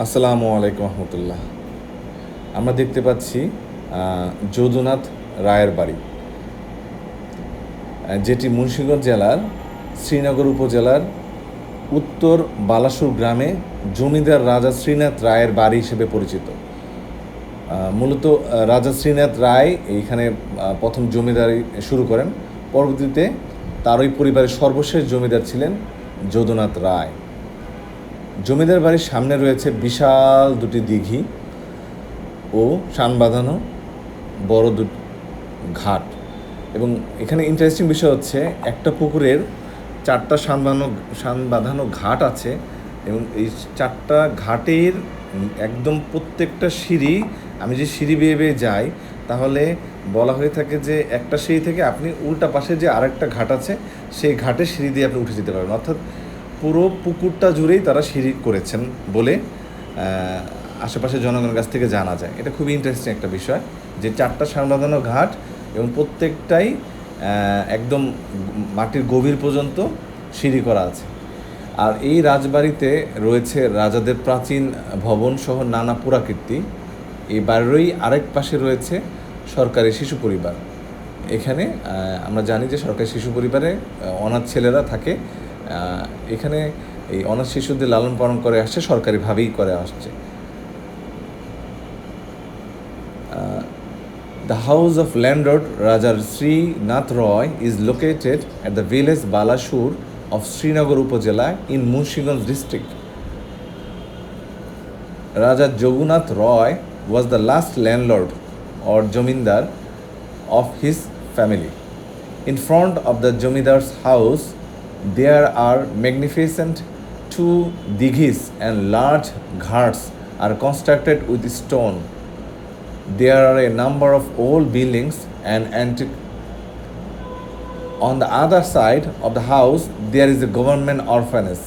আসসালামু আলাইকুম রহমতুল্লাহ। আমরা দেখতে পাচ্ছি যদুনাথ রায়ের বাড়ি যেটি মুন্সিগঞ্জ জেলার, শ্রীনগর উপজেলার উত্তর বালাসুর গ্রামে জমিদার রাজা শ্রীনাথ রায়ের বাড়ি হিসেবে পরিচিত। মূলত রাজা শ্রীনাথ রায় এইখানে প্রথম জমিদারি শুরু করেন। পরবর্তীতে তার ওই পরিবারের সর্বশেষ জমিদার ছিলেন যদুনাথ রায়। জমিদার বাড়ির সামনে রয়েছে বিশাল দুটি দিঘি ও শান বাঁধানো বড় দুটি ঘাট। এবং এখানে ইন্টারেস্টিং বিষয় হচ্ছে একটা পুকুরের চারটা শান বাঁধানো শান বাঁধানো ঘাট আছে এবং এই চারটা ঘাটের একদম প্রত্যেকটা সিঁড়ি, আমি যে সিঁড়ি বেয়ে বেয়ে যাই, তাহলে বলা হয়ে থাকে যে একটা সিঁড়ি থেকে আপনি উল্টা পাশে যে আরেকটা ঘাট আছে, সেই ঘাটে সিঁড়ি দিয়ে আপনি উঠে যেতে পারবেন। অর্থাৎ পুরো পুকুরটা জুড়েই তারা সিঁড়ি করেছেন বলে আশেপাশে জনগণের কাছ থেকে জানা যায়। এটা খুবই ইন্টারেস্টিং একটা বিষয় যে চারটা সাংবাদানো ঘাট এবং প্রত্যেকটাই একদম মাটির গভীর পর্যন্ত সিঁড়ি করা আছে। আর এই রাজবাড়িতে রয়েছে রাজাদের প্রাচীন ভবন সহ নানা পুরাকীর্তি। এই বাড়িরই আরেক পাশে রয়েছে সরকারি শিশু পরিবার। এখানে আমরা জানি যে সরকারি শিশু পরিবারে অনাথ ছেলেরা থাকে। এখানে এই অনাথ শিশুদের লালন পালন করে আসছে, সরকারিভাবেই করে আসছে। The house of landlord রাজার Srinath Roy is located at the village Balasur of Srinagar upazila in Munshiganj district Raja Jagunath Roy was the last landlord or zamindar of his family in front of the zamindar's house there are magnificent two dighis and large ghats are constructed with stone. There are a number of old buildings and antique. On the other side of the house, there is a government orphanage.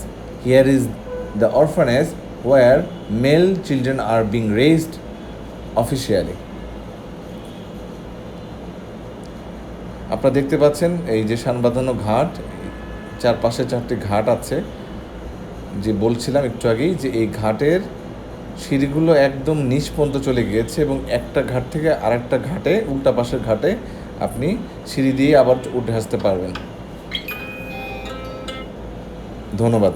Here is the orphanage where male children are being raised officially. আপনারা দেখতে পাচ্ছেন এই যে শানবাঁধানো ঘাট চারপাশে চারটি ঘাট আছে। যে বলছিলাম একটু আগেই যে এই ঘাটের সিঁড়িগুলো একদম নিচ পর্যন্ত চলে গিয়েছে এবং একটা ঘাট থেকে আরেকটা ঘাটে, উল্টা পাশের ঘাটে আপনি সিঁড়ি দিয়ে আবার উঠে আসতে পারবেন। ধন্যবাদ।